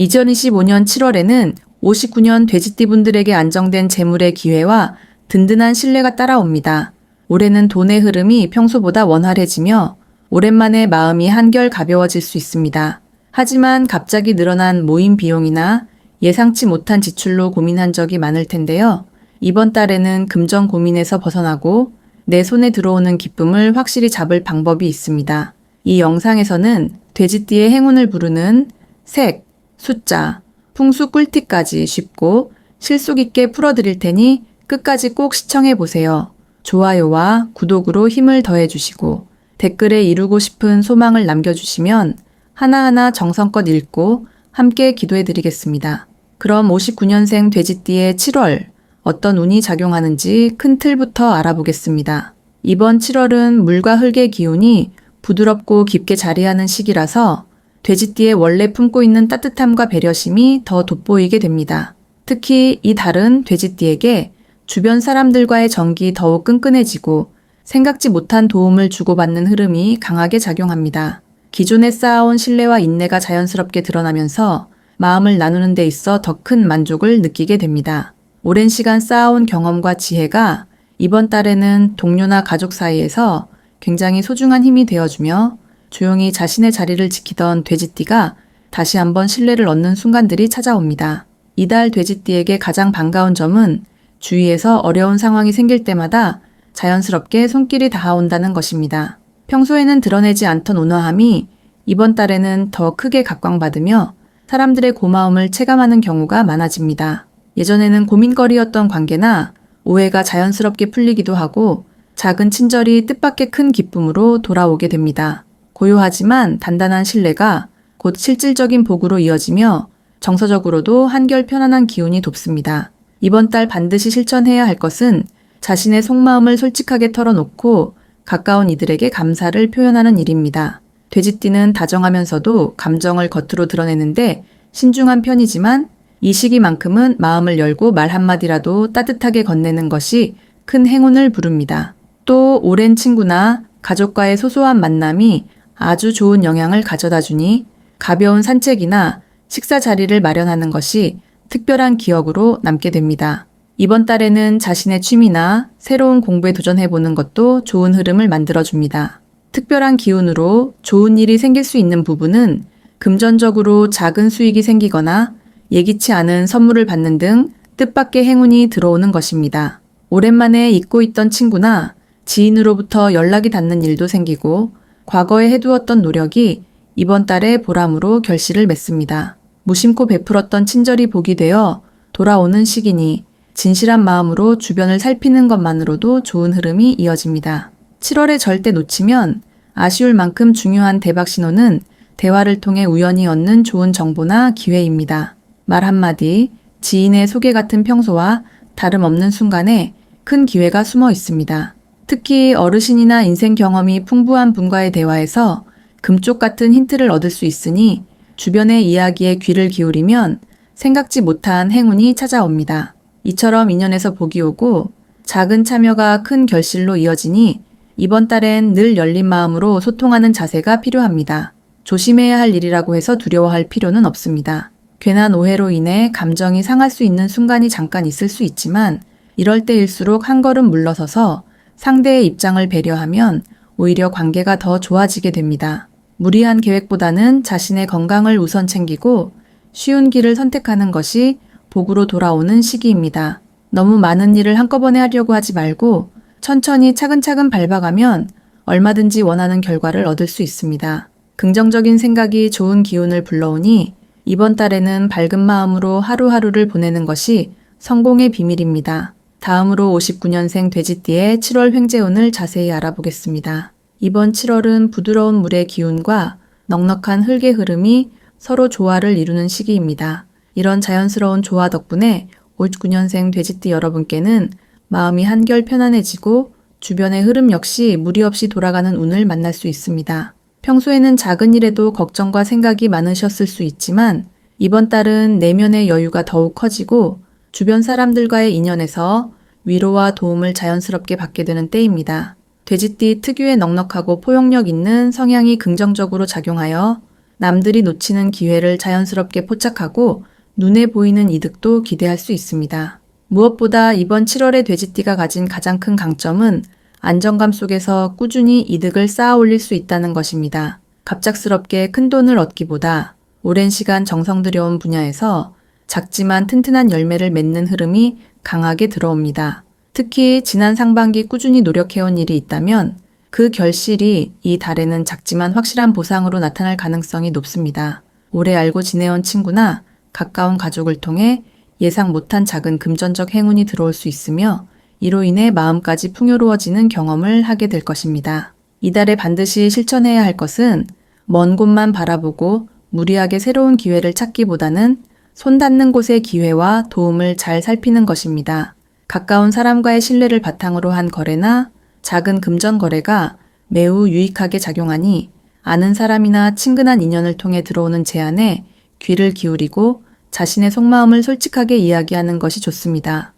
2025년 7월에는 59년 돼지띠분들에게 안정된 재물의 기회와 든든한 신뢰가 따라옵니다. 올해는 돈의 흐름이 평소보다 원활해지며 오랜만에 마음이 한결 가벼워질 수 있습니다. 하지만 갑자기 늘어난 모임 비용이나 예상치 못한 지출로 고민한 적이 많을 텐데요. 이번 달에는 금전 고민에서 벗어나고 내 손에 들어오는 기쁨을 확실히 잡을 방법이 있습니다. 이 영상에서는 돼지띠의 행운을 부르는 색, 숫자, 풍수 꿀팁까지 쉽고 실속 있게 풀어드릴 테니 끝까지 꼭 시청해 보세요. 좋아요와 구독으로 힘을 더해 주시고 댓글에 이루고 싶은 소망을 남겨주시면 하나하나 정성껏 읽고 함께 기도해 드리겠습니다. 그럼 59년생 돼지띠의 7월 어떤 운이 작용하는지 큰 틀부터 알아보겠습니다. 이번 7월은 물과 흙의 기운이 부드럽고 깊게 자리하는 시기라서 돼지띠의 원래 품고 있는 따뜻함과 배려심이 더 돋보이게 됩니다. 특히 이 달은 돼지띠에게 주변 사람들과의 정이 더욱 끈끈해지고 생각지 못한 도움을 주고받는 흐름이 강하게 작용합니다. 기존에 쌓아온 신뢰와 인내가 자연스럽게 드러나면서 마음을 나누는 데 있어 더 큰 만족을 느끼게 됩니다. 오랜 시간 쌓아온 경험과 지혜가 이번 달에는 동료나 가족 사이에서 굉장히 소중한 힘이 되어주며 조용히 자신의 자리를 지키던 돼지띠가 다시 한번 신뢰를 얻는 순간들이 찾아옵니다. 이달 돼지띠에게 가장 반가운 점은 주위에서 어려운 상황이 생길 때마다 자연스럽게 손길이 닿아온다는 것입니다. 평소에는 드러내지 않던 온화함이 이번 달에는 더 크게 각광받으며 사람들의 고마움을 체감하는 경우가 많아집니다. 예전에는 고민거리였던 관계나 오해가 자연스럽게 풀리기도 하고 작은 친절이 뜻밖의 큰 기쁨으로 돌아오게 됩니다. 고요하지만 단단한 신뢰가 곧 실질적인 복으로 이어지며 정서적으로도 한결 편안한 기운이 돕습니다. 이번 달 반드시 실천해야 할 것은 자신의 속마음을 솔직하게 털어놓고 가까운 이들에게 감사를 표현하는 일입니다. 돼지띠는 다정하면서도 감정을 겉으로 드러내는데 신중한 편이지만 이 시기만큼은 마음을 열고 말 한마디라도 따뜻하게 건네는 것이 큰 행운을 부릅니다. 또 오랜 친구나 가족과의 소소한 만남이 아주 좋은 영향을 가져다 주니 가벼운 산책이나 식사 자리를 마련하는 것이 특별한 기억으로 남게 됩니다. 이번 달에는 자신의 취미나 새로운 공부에 도전해보는 것도 좋은 흐름을 만들어줍니다. 특별한 기운으로 좋은 일이 생길 수 있는 부분은 금전적으로 작은 수익이 생기거나 예기치 않은 선물을 받는 등 뜻밖의 행운이 들어오는 것입니다. 오랜만에 잊고 있던 친구나 지인으로부터 연락이 닿는 일도 생기고 과거에 해두었던 노력이 이번 달에 보람으로 결실을 맺습니다. 무심코 베풀었던 친절이 복이 되어 돌아오는 시기니 진실한 마음으로 주변을 살피는 것만으로도 좋은 흐름이 이어집니다. 7월에 절대 놓치면 아쉬울 만큼 중요한 대박 신호는 대화를 통해 우연히 얻는 좋은 정보나 기회입니다. 말 한마디, 지인의 소개 같은 평소와 다름없는 순간에 큰 기회가 숨어 있습니다. 특히 어르신이나 인생 경험이 풍부한 분과의 대화에서 금쪽 같은 힌트를 얻을 수 있으니 주변의 이야기에 귀를 기울이면 생각지 못한 행운이 찾아옵니다. 이처럼 인연에서 복이 오고 작은 참여가 큰 결실로 이어지니 이번 달엔 늘 열린 마음으로 소통하는 자세가 필요합니다. 조심해야 할 일이라고 해서 두려워할 필요는 없습니다. 괜한 오해로 인해 감정이 상할 수 있는 순간이 잠깐 있을 수 있지만 이럴 때일수록 한 걸음 물러서서 상대의 입장을 배려하면 오히려 관계가 더 좋아지게 됩니다. 무리한 계획보다는 자신의 건강을 우선 챙기고 쉬운 길을 선택하는 것이 복으로 돌아오는 시기입니다. 너무 많은 일을 한꺼번에 하려고 하지 말고 천천히 차근차근 밟아가면 얼마든지 원하는 결과를 얻을 수 있습니다. 긍정적인 생각이 좋은 기운을 불러오니 이번 달에는 밝은 마음으로 하루하루를 보내는 것이 성공의 비밀입니다. 다음으로 59년생 돼지띠의 7월 횡재운을 자세히 알아보겠습니다. 이번 7월은 부드러운 물의 기운과 넉넉한 흙의 흐름이 서로 조화를 이루는 시기입니다. 이런 자연스러운 조화 덕분에 59년생 돼지띠 여러분께는 마음이 한결 편안해지고 주변의 흐름 역시 무리 없이 돌아가는 운을 만날 수 있습니다. 평소에는 작은 일에도 걱정과 생각이 많으셨을 수 있지만 이번 달은 내면의 여유가 더욱 커지고 주변 사람들과의 인연에서 위로와 도움을 자연스럽게 받게 되는 때입니다. 돼지띠 특유의 넉넉하고 포용력 있는 성향이 긍정적으로 작용하여 남들이 놓치는 기회를 자연스럽게 포착하고 눈에 보이는 이득도 기대할 수 있습니다. 무엇보다 이번 7월의 돼지띠가 가진 가장 큰 강점은 안정감 속에서 꾸준히 이득을 쌓아 올릴 수 있다는 것입니다. 갑작스럽게 큰 돈을 얻기보다 오랜 시간 정성 들여온 분야에서 작지만 튼튼한 열매를 맺는 흐름이 강하게 들어옵니다. 특히 지난 상반기 꾸준히 노력해온 일이 있다면 그 결실이 이 달에는 작지만 확실한 보상으로 나타날 가능성이 높습니다. 오래 알고 지내온 친구나 가까운 가족을 통해 예상 못한 작은 금전적 행운이 들어올 수 있으며 이로 인해 마음까지 풍요로워지는 경험을 하게 될 것입니다. 이달에 반드시 실천해야 할 것은 먼 곳만 바라보고 무리하게 새로운 기회를 찾기보다는 손 닿는 곳의 기회와 도움을 잘 살피는 것입니다. 가까운 사람과의 신뢰를 바탕으로 한 거래나 작은 금전 거래가 매우 유익하게 작용하니 아는 사람이나 친근한 인연을 통해 들어오는 제안에 귀를 기울이고 자신의 속마음을 솔직하게 이야기하는 것이 좋습니다.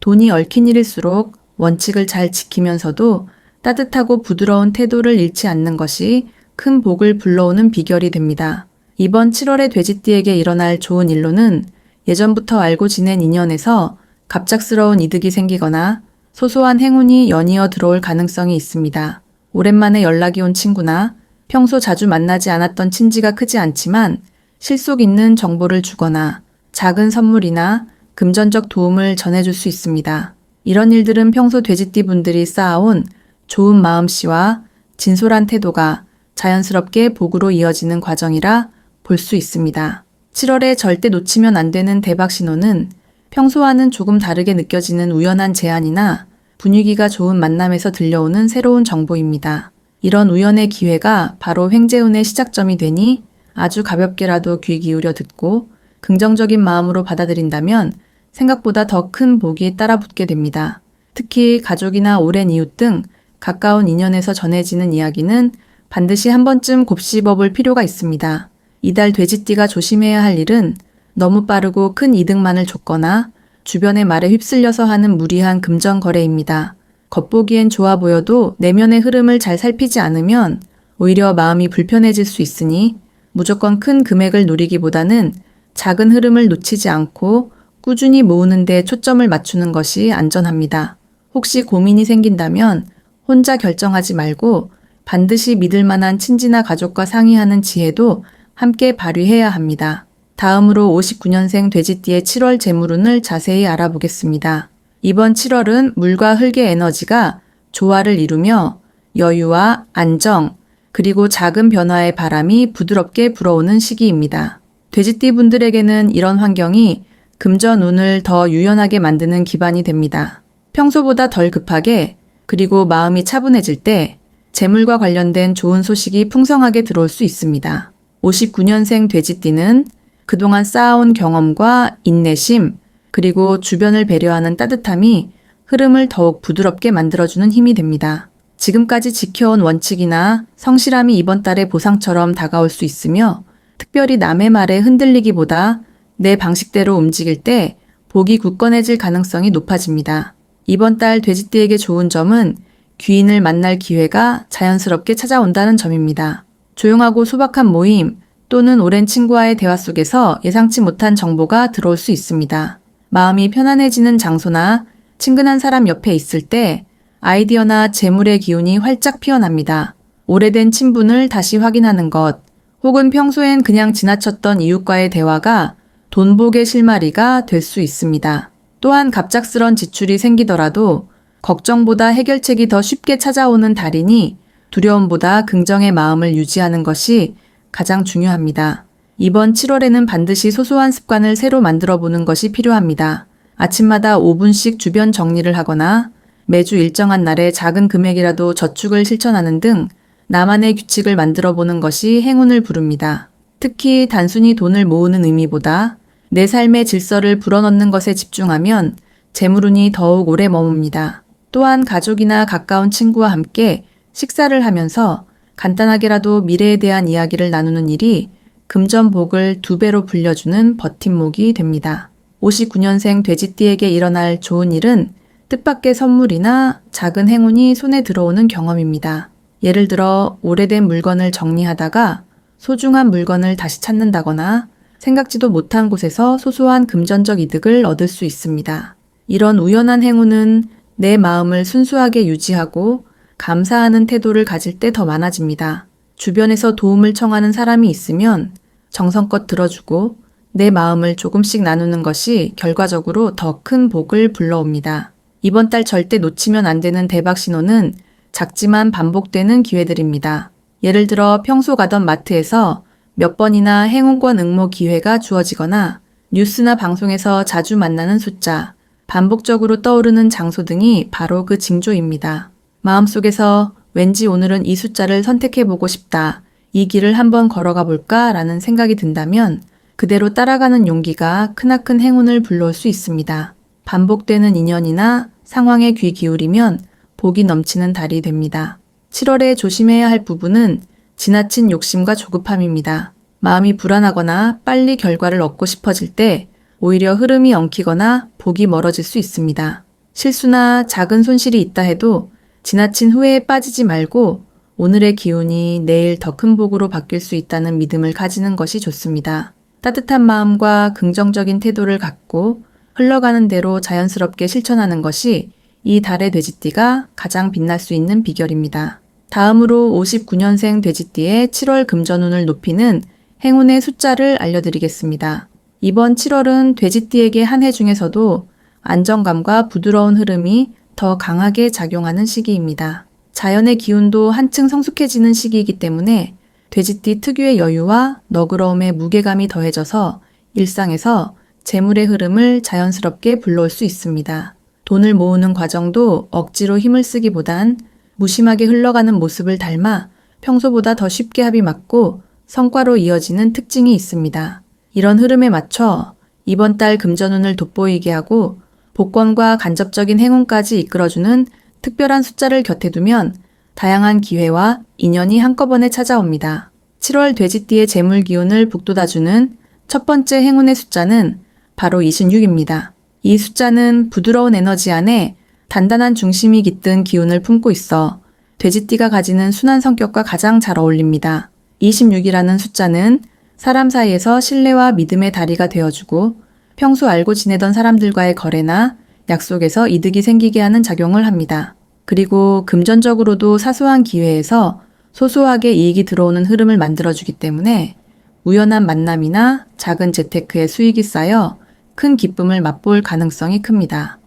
돈이 얽힌 일일수록 원칙을 잘 지키면서도 따뜻하고 부드러운 태도를 잃지 않는 것이 큰 복을 불러오는 비결이 됩니다. 이번 7월에 돼지띠에게 일어날 좋은 일로는 예전부터 알고 지낸 인연에서 갑작스러운 이득이 생기거나 소소한 행운이 연이어 들어올 가능성이 있습니다. 오랜만에 연락이 온 친구나 평소 자주 만나지 않았던 친지가 크지 않지만 실속 있는 정보를 주거나 작은 선물이나 금전적 도움을 전해줄 수 있습니다. 이런 일들은 평소 돼지띠 분들이 쌓아온 좋은 마음씨와 진솔한 태도가 자연스럽게 복으로 이어지는 과정이라 볼 수 있습니다. 7월에 절대 놓치면 안 되는 대박 신호는 평소와는 조금 다르게 느껴지는 우연한 제안이나 분위기가 좋은 만남에서 들려오는 새로운 정보입니다. 이런 우연의 기회가 바로 횡재운의 시작점이 되니 아주 가볍게라도 귀 기울여 듣고 긍정적인 마음으로 받아들인다면 생각보다 더 큰 복이 따라붙게 됩니다. 특히 가족이나 오랜 이웃 등 가까운 인연에서 전해지는 이야기는 반드시 한 번쯤 곱씹어 볼 필요가 있습니다. 이달 돼지띠가 조심해야 할 일은 너무 빠르고 큰 이득만을 줬거나 주변의 말에 휩쓸려서 하는 무리한 금전 거래입니다. 겉보기엔 좋아 보여도 내면의 흐름을 잘 살피지 않으면 오히려 마음이 불편해질 수 있으니 무조건 큰 금액을 노리기보다는 작은 흐름을 놓치지 않고 꾸준히 모으는 데 초점을 맞추는 것이 안전합니다. 혹시 고민이 생긴다면 혼자 결정하지 말고 반드시 믿을 만한 친지나 가족과 상의하는 지혜도 함께 발휘해야 합니다. 다음으로 59년생 돼지띠의 7월 재물운을 자세히 알아보겠습니다. 이번 7월은 물과 흙의 에너지가 조화를 이루며 여유와 안정, 그리고 작은 변화의 바람이 부드럽게 불어오는 시기입니다. 돼지띠 분들에게는 이런 환경이 금전운을 더 유연하게 만드는 기반이 됩니다. 평소보다 덜 급하게 그리고 마음이 차분해질 때 재물과 관련된 좋은 소식이 풍성하게 들어올 수 있습니다. 59년생 돼지띠는 그동안 쌓아온 경험과 인내심, 그리고 주변을 배려하는 따뜻함이 흐름을 더욱 부드럽게 만들어주는 힘이 됩니다. 지금까지 지켜온 원칙이나 성실함이 이번 달에 보상처럼 다가올 수 있으며 특별히 남의 말에 흔들리기보다 내 방식대로 움직일 때 복이 굳건해질 가능성이 높아집니다. 이번 달 돼지띠에게 좋은 점은 귀인을 만날 기회가 자연스럽게 찾아온다는 점입니다. 조용하고 소박한 모임 또는 오랜 친구와의 대화 속에서 예상치 못한 정보가 들어올 수 있습니다. 마음이 편안해지는 장소나 친근한 사람 옆에 있을 때 아이디어나 재물의 기운이 활짝 피어납니다. 오래된 친분을 다시 확인하는 것, 혹은 평소엔 그냥 지나쳤던 이웃과의 대화가 돈복의 실마리가 될 수 있습니다. 또한 갑작스런 지출이 생기더라도 걱정보다 해결책이 더 쉽게 찾아오는 달이니 두려움보다 긍정의 마음을 유지하는 것이 가장 중요합니다. 이번 7월에는 반드시 소소한 습관을 새로 만들어 보는 것이 필요합니다. 아침마다 5분씩 주변 정리를 하거나 매주 일정한 날에 작은 금액이라도 저축을 실천하는 등 나만의 규칙을 만들어 보는 것이 행운을 부릅니다. 특히 단순히 돈을 모으는 의미보다 내 삶의 질서를 불어넣는 것에 집중하면 재물운이 더욱 오래 머뭅니다. 또한 가족이나 가까운 친구와 함께 식사를 하면서 간단하게라도 미래에 대한 이야기를 나누는 일이 금전복을 두 배로 불려주는 버팀목이 됩니다. 59년생 돼지띠에게 일어날 좋은 일은 뜻밖의 선물이나 작은 행운이 손에 들어오는 경험입니다. 예를 들어 오래된 물건을 정리하다가 소중한 물건을 다시 찾는다거나 생각지도 못한 곳에서 소소한 금전적 이득을 얻을 수 있습니다. 이런 우연한 행운은 내 마음을 순수하게 유지하고 감사하는 태도를 가질 때 더 많아집니다. 주변에서 도움을 청하는 사람이 있으면 정성껏 들어주고 내 마음을 조금씩 나누는 것이 결과적으로 더 큰 복을 불러옵니다. 이번 달 절대 놓치면 안 되는 대박 신호는 작지만 반복되는 기회들입니다. 예를 들어 평소 가던 마트에서 몇 번이나 행운권 응모 기회가 주어지거나 뉴스나 방송에서 자주 만나는 숫자, 반복적으로 떠오르는 장소 등이 바로 그 징조입니다. 마음속에서 왠지 오늘은 이 숫자를 선택해보고 싶다. 이 길을 한번 걸어가 볼까? 라는 생각이 든다면 그대로 따라가는 용기가 크나큰 행운을 불러올 수 있습니다. 반복되는 인연이나 상황에 귀 기울이면 복이 넘치는 달이 됩니다. 7월에 조심해야 할 부분은 지나친 욕심과 조급함입니다. 마음이 불안하거나 빨리 결과를 얻고 싶어질 때 오히려 흐름이 엉키거나 복이 멀어질 수 있습니다. 실수나 작은 손실이 있다 해도 지나친 후회에 빠지지 말고 오늘의 기운이 내일 더 큰 복으로 바뀔 수 있다는 믿음을 가지는 것이 좋습니다. 따뜻한 마음과 긍정적인 태도를 갖고 흘러가는 대로 자연스럽게 실천하는 것이 이 달의 돼지띠가 가장 빛날 수 있는 비결입니다. 다음으로 59년생 돼지띠의 7월 금전운을 높이는 행운의 숫자를 알려드리겠습니다. 이번 7월은 돼지띠에게 한 해 중에서도 안정감과 부드러운 흐름이 더 강하게 작용하는 시기입니다. 자연의 기운도 한층 성숙해지는 시기이기 때문에 돼지띠 특유의 여유와 너그러움의 무게감이 더해져서 일상에서 재물의 흐름을 자연스럽게 불러올 수 있습니다. 돈을 모으는 과정도 억지로 힘을 쓰기보단 무심하게 흘러가는 모습을 닮아 평소보다 더 쉽게 합이 맞고 성과로 이어지는 특징이 있습니다. 이런 흐름에 맞춰 이번 달 금전운을 돋보이게 하고 복권과 간접적인 행운까지 이끌어주는 특별한 숫자를 곁에 두면 다양한 기회와 인연이 한꺼번에 찾아옵니다. 7월 돼지띠의 재물 기운을 북돋아주는 첫 번째 행운의 숫자는 바로 26입니다. 이 숫자는 부드러운 에너지 안에 단단한 중심이 깃든 기운을 품고 있어 돼지띠가 가지는 순한 성격과 가장 잘 어울립니다. 26이라는 숫자는 사람 사이에서 신뢰와 믿음의 다리가 되어주고 평소 알고 지내던 사람들과의 거래나 약속에서 이득이 생기게 하는 작용을 합니다. 그리고 금전적으로도 사소한 기회에서 소소하게 이익이 들어오는 흐름을 만들어주기 때문에 우연한 만남이나 작은 재테크의 수익이 쌓여 큰 기쁨을 맛볼 가능성이 큽니다.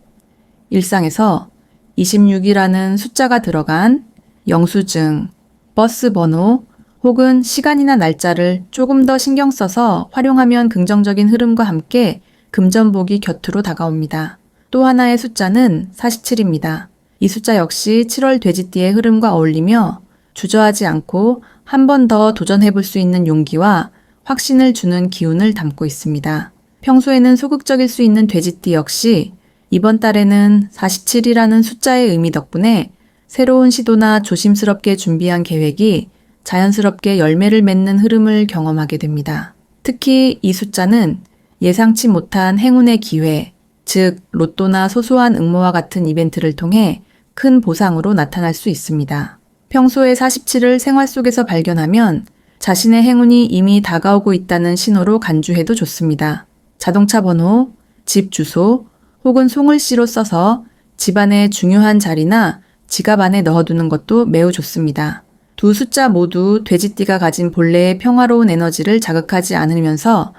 일상에서 26이라는 숫자가 들어간 영수증, 버스 번호 혹은 시간이나 날짜를 조금 더 신경 써서 활용하면 긍정적인 흐름과 함께 금전복이 곁으로 다가옵니다. 또 하나의 숫자는 47입니다. 이 숫자 역시 7월 돼지띠의 흐름과 어울리며 주저하지 않고 한 번 더 도전해 볼 수 있는 용기와 확신을 주는 기운을 담고 있습니다. 평소에는 소극적일 수 있는 돼지띠 역시 이번 달에는 47이라는 숫자의 의미 덕분에 새로운 시도나 조심스럽게 준비한 계획이 자연스럽게 열매를 맺는 흐름을 경험하게 됩니다. 특히 이 숫자는 예상치 못한 행운의 기회, 즉, 로또나 소소한 응모와 같은 이벤트를 통해 큰 보상으로 나타날 수 있습니다. 평소에 47을 생활 속에서 발견하면 자신의 행운이 이미 다가오고 있다는 신호로 간주해도 좋습니다. 자동차 번호, 집 주소 혹은 송을씨로 써서 집안의 중요한 자리나 지갑 안에 넣어두는 것도 매우 좋습니다. 두 숫자 모두 돼지띠가 가진 본래의 평화로운 에너지를 자극하지 않으면서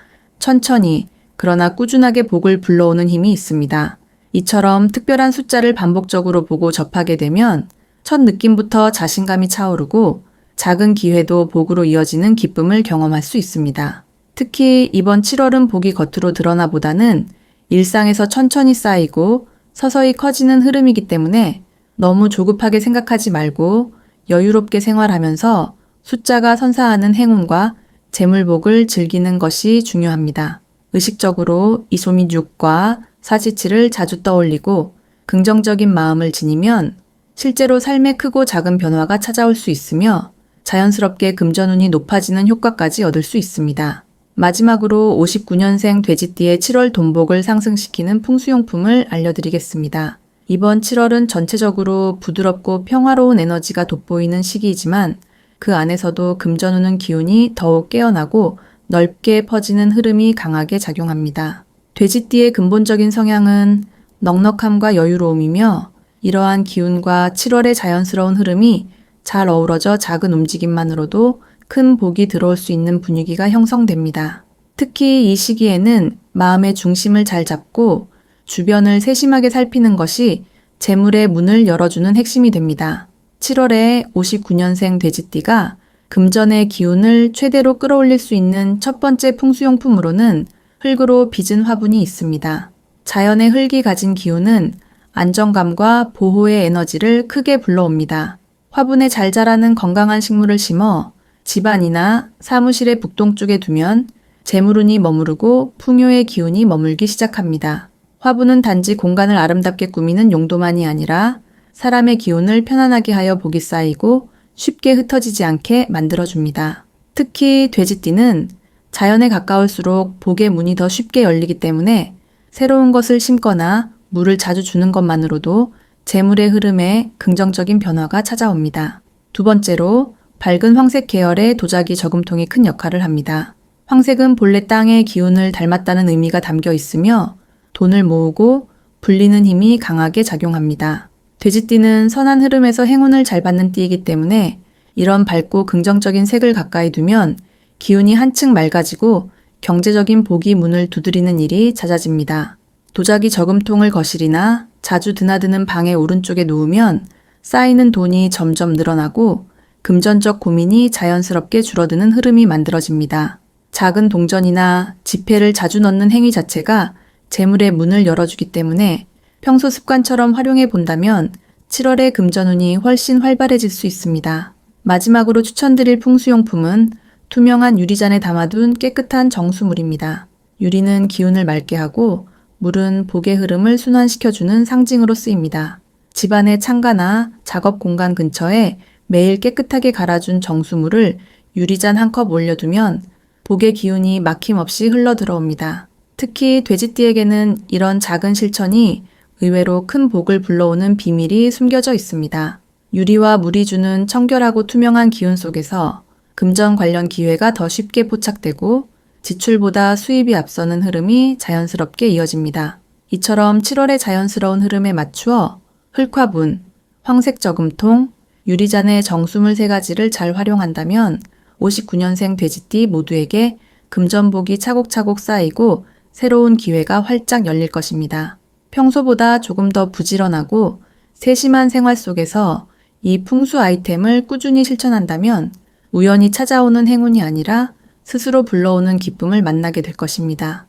천천히 그러나 꾸준하게 복을 불러오는 힘이 있습니다. 이처럼 특별한 숫자를 반복적으로 보고 접하게 되면 첫 느낌부터 자신감이 차오르고 작은 기회도 복으로 이어지는 기쁨을 경험할 수 있습니다. 특히 이번 7월은 복이 겉으로 드러나 보다는 일상에서 천천히 쌓이고 서서히 커지는 흐름이기 때문에 너무 조급하게 생각하지 말고 여유롭게 생활하면서 숫자가 선사하는 행운과 재물복을 즐기는 것이 중요합니다. 의식적으로 이소미 6과 사지치를 자주 떠올리고 긍정적인 마음을 지니면 실제로 삶에 크고 작은 변화가 찾아올 수 있으며 자연스럽게 금전운이 높아지는 효과까지 얻을 수 있습니다. 마지막으로 59년생 돼지띠의 7월 돈복을 상승시키는 풍수용품을 알려드리겠습니다. 이번 7월은 전체적으로 부드럽고 평화로운 에너지가 돋보이는 시기이지만 그 안에서도 금전우는 기운이 더욱 깨어나고 넓게 퍼지는 흐름이 강하게 작용합니다. 돼지띠의 근본적인 성향은 넉넉함과 여유로움이며 이러한 기운과 7월의 자연스러운 흐름이 잘 어우러져 작은 움직임만으로도 큰 복이 들어올 수 있는 분위기가 형성됩니다. 특히 이 시기에는 마음의 중심을 잘 잡고 주변을 세심하게 살피는 것이 재물의 문을 열어주는 핵심이 됩니다. 7월에 59년생 돼지띠가 금전의 기운을 최대로 끌어올릴 수 있는 첫 번째 풍수용품으로는 흙으로 빚은 화분이 있습니다. 자연의 흙이 가진 기운은 안정감과 보호의 에너지를 크게 불러옵니다. 화분에 잘 자라는 건강한 식물을 심어 집안이나 사무실의 북동쪽에 두면 재물운이 머무르고 풍요의 기운이 머물기 시작합니다. 화분은 단지 공간을 아름답게 꾸미는 용도만이 아니라 사람의 기운을 편안하게 하여 복이 쌓이고 쉽게 흩어지지 않게 만들어줍니다. 특히 돼지띠는 자연에 가까울수록 복의 문이 더 쉽게 열리기 때문에 새로운 것을 심거나 물을 자주 주는 것만으로도 재물의 흐름에 긍정적인 변화가 찾아옵니다. 두 번째로 밝은 황색 계열의 도자기 저금통이 큰 역할을 합니다. 황색은 본래 땅의 기운을 닮았다는 의미가 담겨 있으며 돈을 모으고 불리는 힘이 강하게 작용합니다. 돼지띠는 선한 흐름에서 행운을 잘 받는 띠이기 때문에 이런 밝고 긍정적인 색을 가까이 두면 기운이 한층 맑아지고 경제적인 복이 문을 두드리는 일이 잦아집니다. 도자기 저금통을 거실이나 자주 드나드는 방의 오른쪽에 놓으면 쌓이는 돈이 점점 늘어나고 금전적 고민이 자연스럽게 줄어드는 흐름이 만들어집니다. 작은 동전이나 지폐를 자주 넣는 행위 자체가 재물의 문을 열어주기 때문에 평소 습관처럼 활용해 본다면 7월의 금전운이 훨씬 활발해질 수 있습니다. 마지막으로 추천드릴 풍수용품은 투명한 유리잔에 담아둔 깨끗한 정수물입니다. 유리는 기운을 맑게 하고 물은 복의 흐름을 순환시켜주는 상징으로 쓰입니다. 집안의 창가나 작업 공간 근처에 매일 깨끗하게 갈아준 정수물을 유리잔 한 컵 올려두면 복의 기운이 막힘없이 흘러 들어옵니다. 특히 돼지띠에게는 이런 작은 실천이 의외로 큰 복을 불러오는 비밀이 숨겨져 있습니다. 유리와 물이 주는 청결하고 투명한 기운 속에서 금전 관련 기회가 더 쉽게 포착되고 지출보다 수입이 앞서는 흐름이 자연스럽게 이어집니다. 이처럼 7월의 자연스러운 흐름에 맞추어 흙화분, 황색 저금통, 유리잔의 정수물 세 가지를 잘 활용한다면 59년생 돼지띠 모두에게 금전복이 차곡차곡 쌓이고 새로운 기회가 활짝 열릴 것입니다. 평소보다 조금 더 부지런하고 세심한 생활 속에서 이 풍수 아이템을 꾸준히 실천한다면 우연히 찾아오는 행운이 아니라 스스로 불러오는 기쁨을 만나게 될 것입니다.